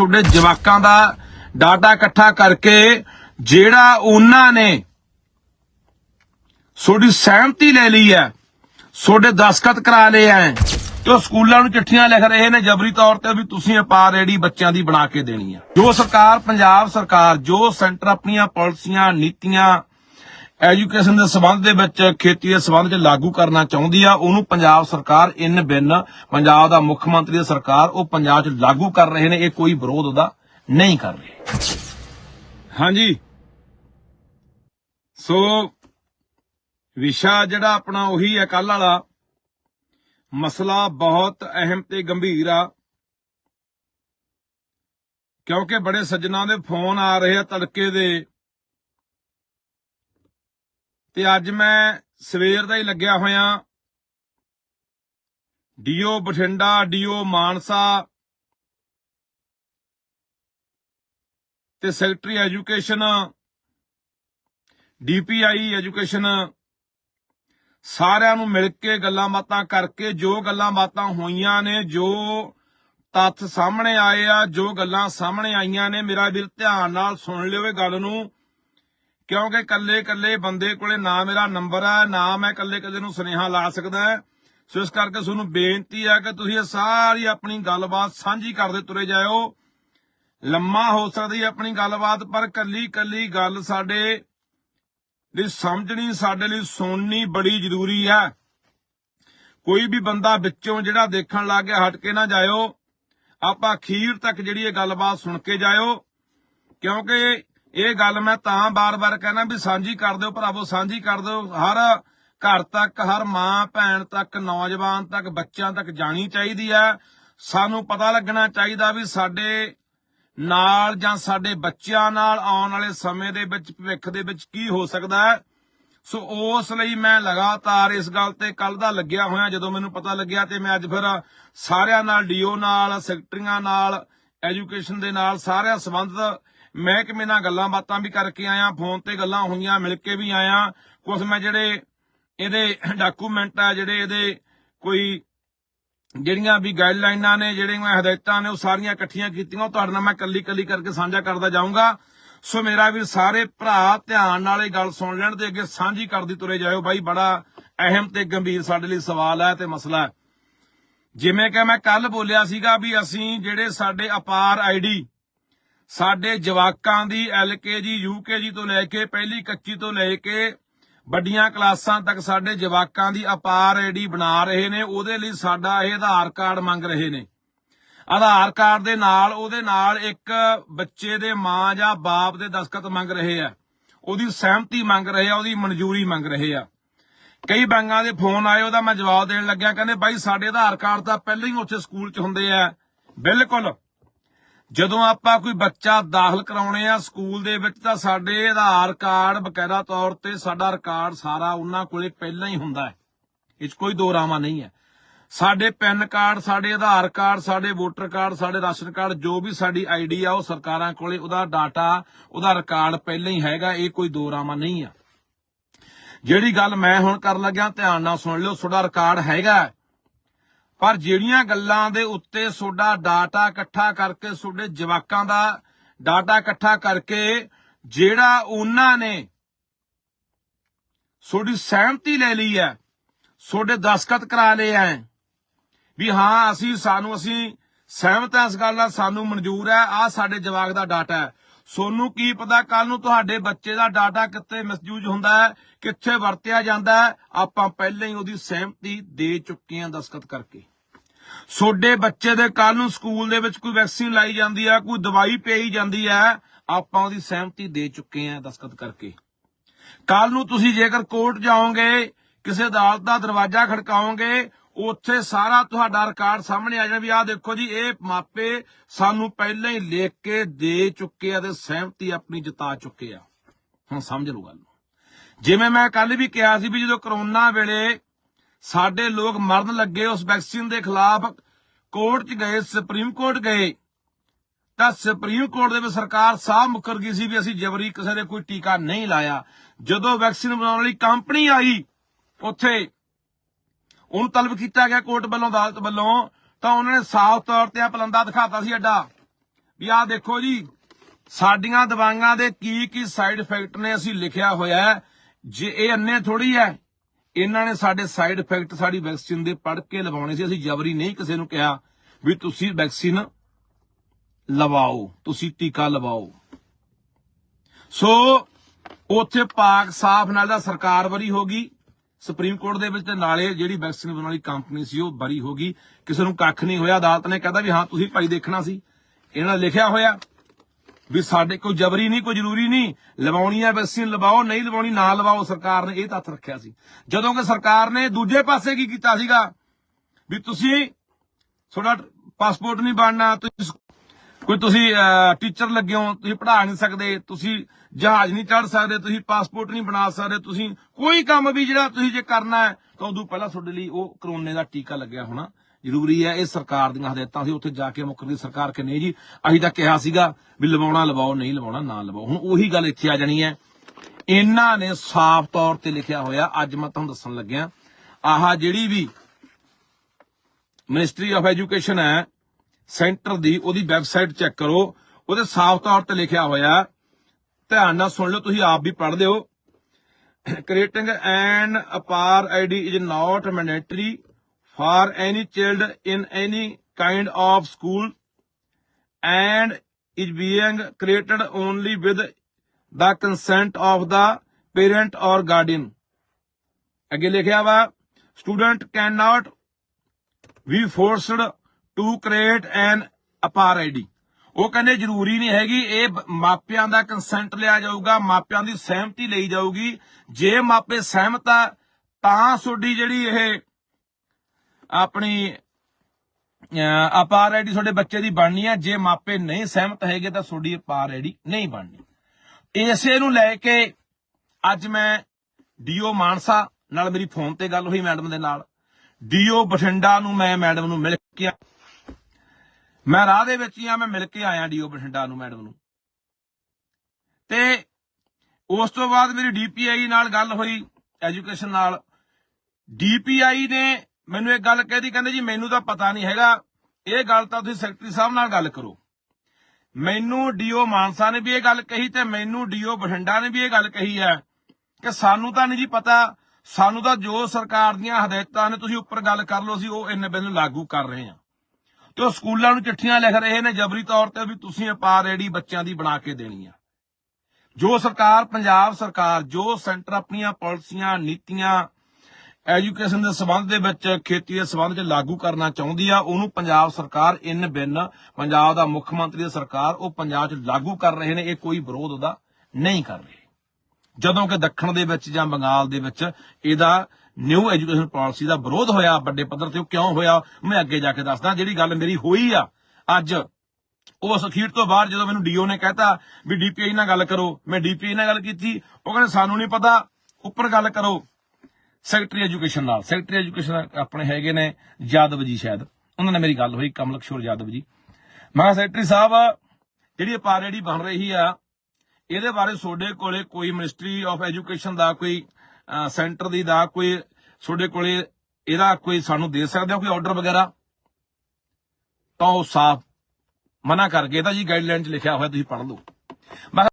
ਤੁਹਾਡੇ ਜਵਾਕਾਂ ਦਾ ਡਾਟਾ ਇਕੱਠਾ ਕਰਕੇ ਜਿਹੜਾ ਉਹਨਾਂ ਨੇ ਤੁਹਾਡੀ ਸਹਿਮਤੀ ਲੈ ਲਈ ਹੈ, ਤੁਹਾਡੇ ਦਸਖਤ ਕਰਾ ਲਏ ਐ ਤੇ ਉਹ ਸਕੂਲਾਂ ਨੂੰ ਚਿੱਠੀਆਂ ਲਿਖ ਰਹੇ ਨੇ ਜਬਰੀ ਤੌਰ ਤੇ ਵੀ ਤੁਸੀਂ ਅਪਾਰ ਰੇਡੀ ਬੱਚਿਆਂ ਦੀ ਬਣਾ ਕੇ ਦੇਣੀ ਆ ਜੋ ਸਰਕਾਰ, ਪੰਜਾਬ ਸਰਕਾਰ, ਜੋ ਸੈਂਟਰ ਆਪਣੀਆਂ ਪਾਲਿਸੀਆਂ, ਨੀਤੀਆਂ ਐਜੂਕੇਸ਼ਨ ਦੇ ਸਬੰਧ ਦੇ ਵਿੱਚ ਖੇਤੀ ਦੇ ਸਬੰਧ 'ਚ ਲਾਗੂ ਕਰਨਾ ਚਾਹੁੰਦੀ ਆ, ਉਹਨੂੰ ਪੰਜਾਬ ਸਰਕਾਰ ਇਨ ਬਿਨ, ਪੰਜਾਬ ਦਾ ਮੁੱਖ ਮੰਤਰੀ ਦੀ ਸਰਕਾਰ, ਉਹ ਪੰਜਾਬ 'ਚ ਲਾਗੂ ਕਰ ਰਹੇ ਨੇ, ਇਹ ਕੋਈ ਵਿਰੋਧ ਉਹਦਾ ਨਹੀਂ ਕਰ ਰਹੇ। ਹਾਂਜੀ। ਸੋ, ਵਿਸ਼ਾ ਜਿਹੜਾ ਆਪਣਾ ਉਹੀ ਹੈ ਕੱਲ ਵਾਲਾ। ਮਸਲਾ ਬਹੁਤ ਅਹਿਮ ਤੇ ਗੰਭੀਰ ਆ। ਕਿਉਂਕਿ ਬੜੇ ਸੱਜਣਾ ਦੇ ਫੋਨ ਆ ਰਹੇ ਆ ਤੜਕੇ ਦੇ। ਤੇ ਅੱਜ ਮੈਂ ਸਵੇਰ ਦਾ ਹੀ ਲੱਗਿਆ ਹੋਇਆ। ਡੀਓ ਬਠਿੰਡਾ, ਡੀਓ ਮਾਨਸਾ ਤੇ ਸੈਕਟਰੀ ਐਜੂਕੇਸ਼ਨ, ਡੀਪੀਆਈ ਐਜੂਕੇਸ਼ਨ, ਸਾਰਿਆਂ ਨੂੰ ਮਿਲ ਕੇ ਗੱਲਾਂ ਬਾਤਾਂ ਕਰਕੇ ਜੋ ਗੱਲਾਂ ਬਾਤਾਂ ਹੋਈਆਂ ਨੇ, ਜੋ ਤੱਥ ਸਾਹਮਣੇ ਆਏ ਆ, ਜੋ ਗੱਲਾਂ ਸਾਹਮਣੇ ਆਈਆਂ ਨੇ, ਮੇਰਾ ਵੀਰ ਧਿਆਨ ਨਾਲ ਸੁਣ ਲਿਓ ਇਹ ਗੱਲ ਨੂੰ। ਕਿਉਂਕਿ ਕੱਲੇ ਕੱਲੇ ਬੰਦੇ ਕੋਲੇ ਨਾ ਮੇਰਾ ਨੰਬਰ ਹੈ ਨਾ ਮੈਂ ਕੱਲੇ ਕੱਲੇ ਨੂੰ ਸੁਨੇਹਾ ਲਾ ਸਕਦਾ। ਸੋ ਇਸ ਕਰਕੇ ਤੁਹਾਨੂੰ ਬੇਨਤੀ ਹੈ ਕਿ ਤੁਸੀਂ ਇਹ ਸਾਰੀ ਆਪਣੀ ਗੱਲਬਾਤ ਸਾਂਝੀ ਕਰਦੇ ਤੁਰੇ ਜਾਇਓ। ਲੰਮਾ ਹੋ ਸਕਦੀ ਹੈ ਆਪਣੀ ਗੱਲਬਾਤ, ਪਰ ਕੱਲੀ ਕੱਲੀ ਗੱਲ ਸਾਡੇ ਲਈ ਸਮਝਣੀ, ਸਾਡੇ ਲਈ ਸੁਣਨੀ ਬੜੀ ਜ਼ਰੂਰੀ ਹੈ। ਕੋਈ ਵੀ ਬੰਦਾ ਵਿੱਚੋਂ ਜਿਹੜਾ ਦੇਖਣ ਲੱਗ ਗਿਆ, ਹਟ ਕੇ ਨਾ ਜਾਇਓ। ਆਪਾਂ ਅਖੀਰ ਤੱਕ ਜਿਹੜੀ ਇਹ ਗੱਲਬਾਤ ਸੁਣ ਕੇ ਜਾਇਓ। ਕਿਉਂਕਿ ਇਹ ਗੱਲ ਮੈਂ ਤਾਂ ਬਾਰ-ਬਾਰ ਕਹਿਣਾ ਵੀ ਸਾਂਝੀ ਕਰ ਦਿਓ, ਭਰਾਵੋ, ਸਾਂਝੀ ਕਰ ਦਿਓ। ਹਰ ਘਰ ਤੱਕ, ਹਰ ਮਾਂ, ਭੈਣ ਤੱਕ, ਨੌਜਵਾਨ ਤੱਕ, ਬੱਚਿਆਂ ਤੱਕ ਜਾਣੀ ਚਾਹੀਦੀ ਹੈ। ਸਾਨੂੰ ਪਤਾ ਲੱਗਣਾ ਚਾਹੀਦਾ ਵੀ ਸਾਡੇ ਨਾਲ ਜਾਂ ਸਾਡੇ ਬੱਚਿਆਂ ਨਾਲ ਆਉਣ ਵਾਲੇ ਸਮੇਂ ਦੇ ਵਿੱਚ, ਭਵਿੱਖ ਦੇ ਵਿੱਚ ਕੀ ਹੋ ਸਕਦਾ ਹੈ। ਸੋ ਉਸ ਲਈ ਮੈਂ ਲਗਾਤਾਰ ਇਸ ਗੱਲ ਤੇ ਕੱਲ ਦਾ ਲੱਗਿਆ ਹੋਇਆ, ਜਦੋਂ ਮੈਨੂੰ ਪਤਾ ਲੱਗਿਆ ਤੇ ਮੈਂ ਅੱਜ ਫਿਰ ਸਾਰਿਆਂ ਨਾਲ, ਡੀਓ ਨਾਲ, ਸੈਕਟਰੀਆਂ ਨਾਲ, ਐਜੂਕੇਸ਼ਨ ਦੇ ਨਾਲ ਸਾਰਿਆਂ ਸੰਬੰਧਤ ਮਹਿਕਮੇ ਨਾਲ ਗੱਲਾਂ ਬਾਤਾਂ ਵੀ ਕਰਕੇ ਆਇਆ, ਫੋਨ ਤੇ ਗੱਲਾਂ ਹੋਈਆਂ, ਮਿਲ ਕੇ ਵੀ ਆਇਆ। ਕੁਝ ਮੈਂ ਜਿਹੜੇ ਇਹਦੇ ਡਾਕੂਮੈਂਟ ਆ, ਜਿਹੜੇ ਇਹਦੇ ਕੋਈ ਜਿਹੜੀਆਂ ਵੀ ਗਾਈਡਲਾਈਨਾਂ ਨੇ, ਜਿਹੜੀਆਂ ਹਦਾਇਤਾਂ ਨੇ, ਉਹ ਸਾਰੀਆਂ ਇਕੱਠੀਆਂ ਕੀਤੀਆਂ, ਉਹ ਤੁਹਾਡੇ ਨਾਲ ਮੈਂ ਕੱਲੀ ਕੱਲੀ ਕਰਕੇ ਸਾਂਝਾ ਕਰਦਾ ਜਾਊਂਗਾ। ਸੋ ਮੇਰਾ ਵੀ ਸਾਰੇ ਭਰਾ ਧਿਆਨ ਨਾਲ ਇਹ ਗੱਲ ਸੁਣ ਲੈਣ ਤੇ ਅੱਗੇ ਸਾਂਝੀ ਕਰਦੀ ਤੁਰੇ ਜਾਇਓ। ਬਾਈ, ਬੜਾ ਅਹਿਮ ਤੇ ਗੰਭੀਰ ਸਾਡੇ ਲਈ ਸਵਾਲ ਹੈ ਤੇ ਮਸਲਾ ਹੈ ਜਿਵੇਂ ਕਿ ਮੈਂ ਕੱਲ ਬੋਲਿਆ ਸੀਗਾ ਵੀ ਅਸੀਂ ਜਿਹੜੇ ਸਾਡੇ ਅਪਾਰ ਆਈਡੀ ਸਾਡੇ ਜਵਾਕਾਂ ਦੀ ਐਲਕੇਜੀ ਯੂਕੇਜੀ ਤੋਂ ਲੈ ਕੇ ਪਹਿਲੀ ਕੱਚੀ ਤੋਂ ਲੈ ਕੇ ਵੱਡੀਆਂ ਕਲਾਸਾਂ ਤੱਕ ਸਾਡੇ ਜਵਾਕਾਂ ਦੀ ਅਪਾਰ ਆਈਡੀ ਬਣਾ ਰਹੇ ਨੇ। ਉਹਦੇ ਲਈ ਸਾਡਾ ਇਹ ਆਧਾਰ ਕਾਰਡ ਮੰਗ ਰਹੇ ਨੇ। ਆਧਾਰ ਕਾਰਡ ਦੇ ਨਾਲ, ਉਹਦੇ ਨਾਲ ਇੱਕ ਬੱਚੇ ਦੇ ਮਾਂ ਜਾਂ ਬਾਪ ਦੇ ਦਸਖਤ ਮੰਗ ਰਹੇ ਆ। ਉਹਦੀ ਸਹਿਮਤੀ ਮੰਗ ਰਹੇ ਆ, ਉਹਦੀ ਮਨਜ਼ੂਰੀ ਮੰਗ ਰਹੇ ਆ। ਕਈ ਬੈਂਕਾਂ ਦੇ ਫੋਨ ਆਏ, ਉਹਦਾ ਮੈਂ ਜਵਾਬ ਦੇਣ ਲੱਗਿਆ, ਕਹਿੰਦੇ, ਬਾਈ, ਸਾਡੇ ਆਧਾਰ ਕਾਰਡ ਤਾਂ ਪਹਿਲਾਂ ਹੀ ਉੱਥੇ ਸਕੂਲ 'ਚ ਹੁੰਦੇ ਆ। ਬਿਲਕੁਲ। ਜਦੋਂ ਆਪਾਂ ਕੋਈ ਬੱਚਾ ਦਾਖਲ ਕਰਾਉਣੇ ਆ ਸਕੂਲ ਦੇ ਵਿੱਚ ਤਾਂ ਸਾਡੇ ਆਧਾਰ ਕਾਰਡ ਬਕਾਇਦਾ ਤੌਰ ਤੇ ਸਾਡਾ ਰਿਕਾਰਡ ਸਾਰਾ ਉਹਨਾਂ ਕੋਲੇ ਪਹਿਲਾਂ ਹੀ ਹੁੰਦਾ ਹੈ। ਇਹ 'ਚ ਕੋਈ ਦੋ ਰਾਮਾ ਨਹੀਂ ਹੈ। ਸਾਡੇ ਪੈਨ ਕਾਰਡ, ਸਾਡੇ ਆਧਾਰ ਕਾਰਡ, ਸਾਡੇ ਵੋਟਰ ਕਾਰਡ, ਸਾਡੇ ਰਾਸ਼ਨ ਕਾਰਡ, ਜੋ ਵੀ ਸਾਡੀ ਆਈਡੀ ਆ, ਉਹ ਸਰਕਾਰਾਂ ਕੋਲੇ ਉਹਦਾ ਡਾਟਾ, ਉਹਦਾ ਰਿਕਾਰਡ ਪਹਿਲਾਂ ਹੀ ਹੈਗਾ, ਇਹ ਕੋਈ ਦੋ ਰਾਮਾ ਨਹੀਂ ਆ। ਜਿਹੜੀ ਗੱਲ ਮੈਂ ਹੁਣ ਕਰਨ ਲੱਗਿਆ, ਧਿਆਨ ਨਾਲ ਸੁਣ ਲਿਓ, ਤੁਹਾਡਾ ਰਿਕਾਰਡ ਹੈਗਾ ਹੈ। ਪਰ ਜਿਹੜੀਆਂ ਗੱਲਾਂ ਦੇ ਉੱਤੇ ਤੁਹਾਡਾ ਡਾਟਾ ਇਕੱਠਾ ਕਰਕੇ ਤੁਹਾਡੇ ਜਵਾਕਾਂ ਦਾ ਡਾਟਾ ਇਕੱਠਾ ਕਰਕੇ ਜਿਹੜਾ ਉਹਨਾਂ ਨੇ ਤੁਹਾਡੀ ਸਹਿਮਤੀ ਲੈ ਲਈ ਹੈ ਤੁਹਾਡੇ ਦਸਖਤ ਕਰਾ ਲਏ ਐ ਵੀ ਹਾਂ, ਅਸੀਂ, ਸਾਨੂੰ, ਅਸੀਂ ਸਹਿਮਤ ਹਾਂ ਇਸ ਗੱਲ ਨਾਲ, ਸਾਨੂੰ ਮਨਜ਼ੂਰ ਹੈ ਆ ਸਾਡੇ ਜਵਾਕ ਦਾ ਡਾਟਾ ਹੈ। ਸੋਨੂੰ ਕੀ ਪਤਾ ਕੱਲ ਨੂੰ ਤੁਹਾਡੇ ਬੱਚੇ ਦਾ ਡਾਟਾ ਕਿੱਥੇ ਮਿਸਯੂਜ਼ ਹੁੰਦਾ ਹੈ, ਕਿੱਥੇ ਵਰਤਿਆ ਜਾਂਦਾ ਹੈ, ਆਪਾਂ ਪਹਿਲਾਂ ਹੀ ਉਹਦੀ ਸਹਿਮਤੀ ਦੇ ਚੁੱਕੇ ਹਾਂ ਦਸਖਤ ਕਰਕੇ। ਤੁਹਾਡੇ ਬੱਚੇ ਦੇ ਕੱਲ ਨੂੰ ਸਕੂਲ ਦੇ ਵਿੱਚ ਕੋਈ ਵੈਕਸੀਨ ਲਾਈ ਜਾਂਦੀ ਹੈ, ਕੋਈ ਦਵਾਈ ਪਈ ਜਾਂਦੀ ਹੈ, ਆਪਾਂ ਉਹਦੀ ਸਹਿਮਤੀ ਦੇ ਚੁੱਕੇ ਆ ਦਸਖਤ ਕਰਕੇ। ਕੱਲ ਨੂੰ ਤੁਸੀਂ ਜੇਕਰ ਕੋਰਟ ਜਾਓਗੇ, ਕਿਸੇ ਅਦਾਲਤ ਦਾ ਦਰਵਾਜ਼ਾ ਖੜਕਾਓਗੇ ਉੱਥੇ ਸਾਰਾ ਤੁਹਾਡਾ ਰਿਕਾਰਡ ਸਾਹਮਣੇ ਆ ਜਾਣਾ ਵੀ ਆਹ ਦੇਖੋ ਜੀ, ਇਹ ਮਾਪੇ ਸਾਨੂੰ ਪਹਿਲਾਂ ਹੀ ਲਿਖ ਕੇ ਦੇ ਚੁੱਕੇ ਆ ਤੇ ਸਹਿਮਤੀ ਆਪਣੀ ਜਤਾ ਚੁੱਕੇ ਆ। ਹੁਣ ਸਮਝ ਲਓ ਗੱਲ ਜਿਵੇਂ ਮੈਂ ਕੱਲ ਵੀ ਕਿਹਾ ਸੀ ਵੀ ਜਦੋਂ ਕਰੋਨਾ ਵੇਲੇ ਸਾਡੇ ਲੋਕ ਮਰਨ ਲੱਗੇ ਉਸ ਵੈਕਸੀਨ ਦੇ ਖਿਲਾਫ ਕੋਰਟ 'ਚ ਗਏ ਸੁਪਰੀਮ ਕੋਰਟ ਗਏ, ਤਾਂ ਸੁਪਰੀਮ ਕੋਰਟ ਦੇ ਵਿੱਚ ਸਰਕਾਰ ਸਾਹ ਮੁਕਰ ਗਈ ਸੀ ਵੀ ਅਸੀਂ ਜਬਰੀ ਕਿਸੇ ਨੇ ਕੋਈ ਟੀਕਾ ਨਹੀਂ ਲਾਇਆ। ਜਦੋਂ ਵੈਕਸੀਨ ਬਣਾਉਣ ਲਈ ਕੰਪਨੀ ਆਈ, ਉੱਥੇ ਉਹਨੂੰ ਤਲਬ ਕੀਤਾ ਗਿਆ ਕੋਰਟ ਵੱਲੋਂ, ਅਦਾਲਤ ਵੱਲੋਂ, ਤਾਂ ਉਹਨਾਂ ਨੇ ਸਾਫ਼ ਤੌਰ ਤੇ ਆ ਪਲੰਦਾ ਦਿਖਾਤਾ ਸੀ ਅੱਡਾ। ਵੀ ਆਹ ਦੇਖੋ ਜੀ, ਸਾਡੀਆਂ ਦਵਾਈਆਂ ਦੇ ਕੀ ਕੀ ਸਾਈਡ ਇਫੈਕਟ ਨੇ ਅਸੀਂ ਲਿਖਿਆ ਹੋਇਆ ਜੇ ਇਹ ਅੰਨੇ ਥੋੜੀ ਹੈ, ਇਹਨਾਂ ਨੇ ਸਾਡੇ ਸਾਈਡ ਇਫੈਕਟ ਸਾਡੀ ਵੈਕਸੀਨ ਦੇ ਪੜ ਕੇ ਲਵਾਉਣੇ ਸੀ। ਅਸੀਂ ਜਬਰੀ ਨਹੀਂ ਕਿਸੇ ਨੂੰ ਕਿਹਾ ਵੀ ਤੁਸੀਂ ਵੈਕਸੀਨ ਲਵਾਓ, ਤੁਸੀਂ ਟੀਕਾ ਲਵਾਓ। ਸੋ, ਉੱਥੇ ਪਾਕ ਸਾਫ਼ ਨਾਲ ਦਾ ਸਰਕਾਰ ਵਰੀ ਹੋ ਗਈ। ਸੁਪਰੀਮ ਕੋਰਟ ਦੇ ਵਿੱਚ ਤੇ ਨਾਲੇ ਜਿਹੜੀ ਵੈਕਸੀਨ ਬਣਾਉਣ ਵਾਲੀ ਕੰਪਨੀ ਸੀ, ਉਹ ਬਰੀ ਹੋ ਗਈ। ਕਿਸੇ ਨੂੰ ਕੱਖ ਨਹੀਂ ਹੋਇਆ। ਅਦਾਲਤ ਨੇ ਕਹਿੰਦਾ ਵੀ ਹਾਂ, ਤੁਸੀਂ ਭਾਈ ਦੇਖਣਾ ਸੀ। ਇਹਨਾਂ ਲਿਖਿਆ ਹੋਇਆ ਵੀ ਸਾਡੇ ਕੋਈ ਜਬਰੀ ਨਹੀਂ, ਕੋਈ ਜ਼ਰੂਰੀ ਨਹੀਂ। ਲਵਾਉਣੀ ਹੈ ਵੈਕਸੀਨ, ਲਵਾਓ, ਨਹੀਂ ਲਵਾਉਣੀ, ਨਾ ਲਵਾਓ, ਸਰਕਾਰ ਨੇ ਇਹ ਤੱਥ ਰੱਖਿਆ ਸੀ। ਜਦੋਂ ਕਿ ਸਰਕਾਰ ਨੇ ਦੂਜੇ ਪਾਸੇ ਕੀ ਕੀਤਾ ਸੀਗਾ? ਵੀ ਤੁਸੀਂ ਤੁਹਾਡਾ ਪਾਸਪੋਰਟ ਨਹੀਂ ਬਣਨਾ, ਤੁਸੀਂ ਕੋਈ ਤੁਸੀਂ ਟੀਚਰ ਲੱਗੇ ਹੋ, ਤੁਸੀਂ ਪੜ੍ਹਾ ਨਹੀਂ ਸਕਦੇ, ਤੁਸੀਂ ਜਹਾਜ਼ ਨਹੀਂ ਚੜ੍ਹ ਸਕਦੇ, ਤੁਸੀਂ ਪਾਸਪੋਰਟ ਨਹੀਂ ਬਣਾ ਸਕਦੇ, ਤੁਸੀਂ ਕੋਈ ਕੰਮ ਵੀ ਜਿਹੜਾ ਤੁਸੀਂ ਜੇ ਕਰਨਾ ਹੈ, ਤਾਂ ਉਦੋਂ ਪਹਿਲਾਂ ਤੁਹਾਡੇ ਲਈ ਉਹ ਕਰੋਨੇ ਦਾ ਟੀਕਾ ਲੱਗਿਆ ਹੋਣਾ ਜ਼ਰੂਰੀ ਹੈ, ਇਹ ਸਰਕਾਰ ਦੀਆਂ ਹਦਾਇਤਾਂ ਸੀ, ਉੱਥੇ ਜਾ ਕੇ ਮੁੱਕਰਦੀ ਸਰਕਾਰ ਕਿ ਨਹੀਂ ਜੀ, ਅਸੀਂ ਤਾਂ ਕਿਹਾ ਸੀਗਾ ਵੀ ਲਵਾਉਣਾ ਲਵਾਓ, ਨਹੀਂ ਲਵਾਉਣਾ ਨਾ ਲਵਾਓ, ਹੁਣ ਉਹੀ ਗੱਲ ਇੱਥੇ ਆ ਜਾਣੀ ਹੈ। ਇਹਨਾਂ ਨੇ ਸਾਫ਼ ਤੌਰ ਤੇ ਲਿਖਿਆ ਹੋਇਆ, ਅੱਜ ਮੈਂ ਤੁਹਾਨੂੰ ਦੱਸਣ ਲੱਗਿਆ, ਆਹ ਜਿਹੜੀ ਵੀ ਮਿਨਿਸਟਰੀ ਆਫ ਐਜੂਕੇਸ਼ਨ ਹੈ ਸੈਂਟਰ ਦੀ ਉਹਦੀ ਵੈਬਸਾਈਟ ਚੈੱਕ ਕਰੋ ਉਹਦੇ ਸਾਫ਼ ਤੌਰ ਤੇ ਲਿਖਿਆ ਹੋਇਆ ਧਿਆਨ ਨਾਲ ਸੁਣ ਲਓ ਤੁਸੀਂ ਆਪ ਵੀ ਪੜ੍ਹ ਲਿਓ creating an apar id is not mandatory for any child in any kind of school and is being created only with the consent of the parent or guardian ਅੱਗੇ ਲਿਖਿਆ ਵਾ student cannot be forced to create an APAAR ਉਹ ਕਹਿੰਦੇ ਜ਼ਰੂਰੀ ਨਹੀਂ ਹੈਗੀ, ਇਹ ਮਾਪਿਆਂ ਦਾ ਕੰਸੈਂਟ ਲਿਆ ਜਾਊਗਾ, ਮਾਪਿਆਂ ਦੀ ਸਹਿਮਤੀ ਲਈ ਜਾਊਗੀ। ਜੇ ਮਾਪੇ ਸਹਿਮਤ ਆ, ਤਾਂ ਤੁਹਾਡੀ ਜਿਹੜੀ ਇਹ ਆਪਣੀ ਅਪਾਰ ਆਈਡੀ ਤੁਹਾਡੇ ਬੱਚੇ ਦੀ ਬਣਨੀ ਹੈ ਜੇ ਮਾਪੇ ਨਹੀਂ ਸਹਿਮਤ ਹੈਗੇ, ਤਾਂ ਤੁਹਾਡੀ ਅਪਾਰ ਆਈਡੀ ਨਹੀਂ ਬਣਨੀ। ਇਸੇ ਨੂੰ ਲੈ ਕੇ ਅੱਜ ਮੈਂ ਡੀਓ ਮਾਨਸਾ ਨਾਲ ਮੇਰੀ ਫੋਨ ਤੇ ਗੱਲ ਹੋਈ ਮੈਡਮ ਦੇ ਨਾਲ। ਡੀਓ ਬਠਿੰਡਾ ਨੂੰ ਮੈਂ ਮੈਡਮ ਨੂੰ ਮਿਲ ਕੇ ਮੈਂ ਰਾਹ ਦੇ ਵਿੱਚ ਹੀ ਆ, ਮੈਂ ਮਿਲ ਕੇ ਆਇਆ ਡੀਓ ਬਠਿੰਡਾ ਨੂੰ, ਮੈਡਮ ਨੂੰ। ਤੇ ਉਸ ਤੋਂ ਬਾਅਦ ਮੇਰੀ ਡੀਪੀਆਈ ਨਾਲ ਗੱਲ ਹੋਈ, ਐਜੂਕੇਸ਼ਨ ਨਾਲ। ਡੀਪੀਆਈ ਨੇ ਮੈਨੂੰ ਇੱਕ ਗੱਲ ਕਹਿਦੀ ਕਹਿੰਦੇ ਜੀ ਮੈਨੂੰ ਤਾਂ ਪਤਾ ਨਹੀਂ ਹੈਗਾ, ਇਹ ਗੱਲ ਤਾਂ ਤੁਸੀਂ ਸੈਕਟਰੀ ਸਾਹਿਬ ਨਾਲ ਗੱਲ ਕਰੋ। ਮੈਨੂੰ ਡੀਓ ਮਾਨਸਾ ਨੇ ਵੀ ਇਹ ਗੱਲ ਕਹੀ ਤੇ ਮੈਨੂੰ ਡੀਓ ਬਠਿੰਡਾ ਨੇ ਵੀ ਇਹ ਗੱਲ ਕਹੀ ਹੈ ਕਿ ਸਾਨੂੰ ਤਾਂ ਨਹੀਂ ਜੀ ਪਤਾ, ਸਾਨੂੰ ਤਾਂ ਜੋ ਸਰਕਾਰ ਦੀਆਂ ਹਦਾਇਤਾਂ ਨੇ, ਤੁਸੀਂ ਉੱਪਰ ਗੱਲ ਕਰ ਲਓ, ਅਸੀਂ ਉਹ ਇੰਨੇ ਬਿੱਲ ਲਾਗੂ ਕਰ ਰਹੇ ਹਾਂ। ਤੇ ਉਹ ਸਕੂਲਾਂ ਨੂੰ ਚਿੱਠੀਆਂ ਲਿਖ ਰਹੇ ਨੇ ਜਬਰੀ ਤੌਰ ਤੇ ਵੀ ਤੁਸੀਂ ਅਪਾਰ ਰੇਡੀ ਬੱਚਿਆਂ ਦੀ ਬਣਾ ਕੇ ਦੇਣੀ ਆ। ਜੋ ਸਰਕਾਰ, ਪੰਜਾਬ ਸਰਕਾਰ, ਜੋ ਸੈਂਟਰ ਆਪਣੀਆਂ ਪਾਲਿਸੀਆਂ, ਨੀਤੀਆਂ, ਐਜੂਕੇਸ਼ਨ ਦੇ ਸਬੰਧ ਦੇ ਵਿੱਚ, ਖੇਤੀ ਦੇ ਸਬੰਧ 'ਚ ਲਾਗੂ ਕਰਨਾ ਚਾਹੁੰਦੀ ਆ, ਉਹਨੂੰ ਪੰਜਾਬ ਸਰਕਾਰ ਇਨ ਬਿਨ, ਪੰਜਾਬ ਦਾ ਮੁੱਖ ਮੰਤਰੀ ਦੀ ਸਰਕਾਰ, ਉਹ ਪੰਜਾਬ 'ਚ ਲਾਗੂ ਕਰ ਰਹੇ ਨੇ, ਇਹ ਕੋਈ ਵਿਰੋਧ ਉਹਦਾ ਨਹੀਂ ਕਰ ਰਹੇ। ਜਦੋਂ ਕਿ ਦੱਖਣ ਦੇ ਵਿੱਚ ਜਾਂ ਬੰਗਾਲ ਦੇ ਵਿੱਚ ਇਹਦਾ ਨਿਊ ਐਜੂਕੇਸ਼ਨ ਪਾਲਿਸੀ ਦਾ ਵਿਰੋਧ ਹੋਇਆ, ਵੱਡੇ ਪੱਧਰ ਤੇ ਉਹ ਕਿਉਂ ਹੋਇਆ? ਮੈਂ ਅੱਗੇ ਜਾ ਕੇ ਦੱਸਦਾ, ਜਿਹੜੀ ਗੱਲ ਮੇਰੀ ਹੋਈ ਆ, ਅੱਜ ਉਸ ਅਖੀਰ ਤੋਂ ਬਾਅਦ ਜਦੋਂ ਮੈਨੂੰ ਡੀਓ ਨੇ ਕਹਿਤਾ ਵੀ ਡੀਪੀਆਈ ਨਾਲ ਗੱਲ ਕਰੋ, ਮੈਂ ਡੀਪੀਆਈ ਨਾਲ ਗੱਲ ਕੀਤੀ, ਉਹ ਕਹਿੰਦੇ ਸਾਨੂੰ ਨਹੀਂ ਪਤਾ, ਉੱਪਰ ਗੱਲ ਕਰੋ। ਸੈਕਟਰੀ ਐਜੂਕੇਸ਼ਨ ਨਾਲ ਸੈਕਟਰੀ ਐਜੂਕੇਸ਼ਨ ਆਪਣੇ ਹੈਗੇ ਨੇ ਯਾਦਵ ਜੀ ਸ਼ਾਇਦ, ਉਹਨਾਂ ਨਾਲ ਮੇਰੀ ਗੱਲ ਹੋਈ ਕਮਲਕਸ਼ੋਰ ਯਾਦਵ ਜੀ। ਮੈਂ ਕਿਹਾ ਸੈਕਟਰੀ ਸਾਹਿਬ, ਜਿਹੜੀ ਅਪਾਰ ਬਣ ਰਹੀ ਆ, ਇਹਦੇ ਬਾਰੇ ਤੁਹਾਡੇ ਕੋਲੇ ਕੋਈ ਮਿਨਿਸਟਰੀ ਆਫ ਐਜੂਕੇਸ਼ਨ ਦਾ ਕੋਈ ਸੈਂਟਰ ਦੀ ਦਾ ਕੋਈ, ਤੁਹਾਡੇ ਕੋਲੇ ਇਹਦਾ ਕੋਈ ਸਾਨੂੰ ਦੇ ਸਕਦੇ ਹੋ ਕੋਈ ਆਰਡਰ ਵਗੈਰਾ? ਤਾਂ ਉਹ ਸਾਫ਼ ਮਨਾ ਕਰਕੇ ਇਹਦਾ ਜੀ ਗਾਈਡਲਾਈਨ 'ਚ ਲਿਖਿਆ ਹੋਇਆ ਤੁਸੀਂ ਪੜ੍ਹ ਲਓ। ਮੈਂ ਕਿਹਾ